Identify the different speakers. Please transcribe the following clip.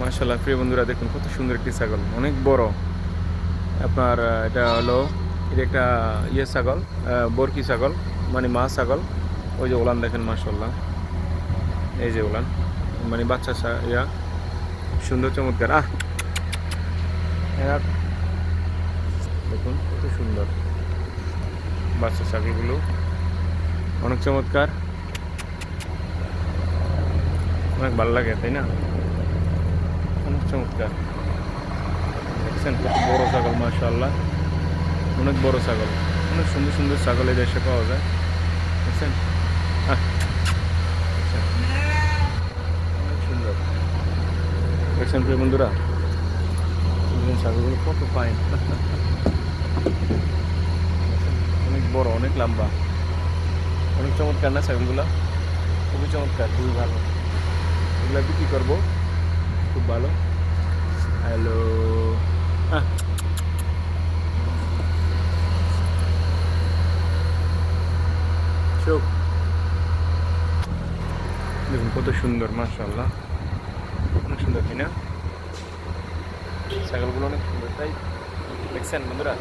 Speaker 1: মাশাল্লাহ প্রিয় বন্ধুরা, দেখুন কত সুন্দর একটি ছাগল, অনেক বড়। আপনার এটা হলো, এটা একটা ইয়ে ছাগল বরকি ছাগল মানে মা ছাগল। ওই যে ওলান দেখেন মাশাল্লাহ এই যে ওলান মানে বাচ্চা ইয়া, সুন্দর, চমৎকার। আহ! দেখুন কত সুন্দর। বাচ্চা ছাগলগুলো, অনেক চমৎকার। অনেক ভালো লাগে, তাই না? চমৎকার। দেখছেন কত বড় ছাগল, মাশাআল্লাহ। অনেক বড় ছাগল। অনেক সুন্দর সুন্দর ছাগল এই দেশে পাওয়া যায়। দেখছেন? অনেক সুন্দর। দেখছেন প্রিয় বন্ধুরা? ছাগলগুলো কত ফাইন অনেক বড়, অনেক লম্বা। অনেক চমৎকার না ছাগলগুলো? খুবই চমৎকার, খুবই ভালো। এগুলো বিক্রি করব। খুব ভালো। চোখ। দেখুন কত সুন্দর মার্শাল্লাহ অনেক সুন্দর কিনা ছাগলগুলো অনেক সুন্দর তাই? দেখছেন বন্ধুরা?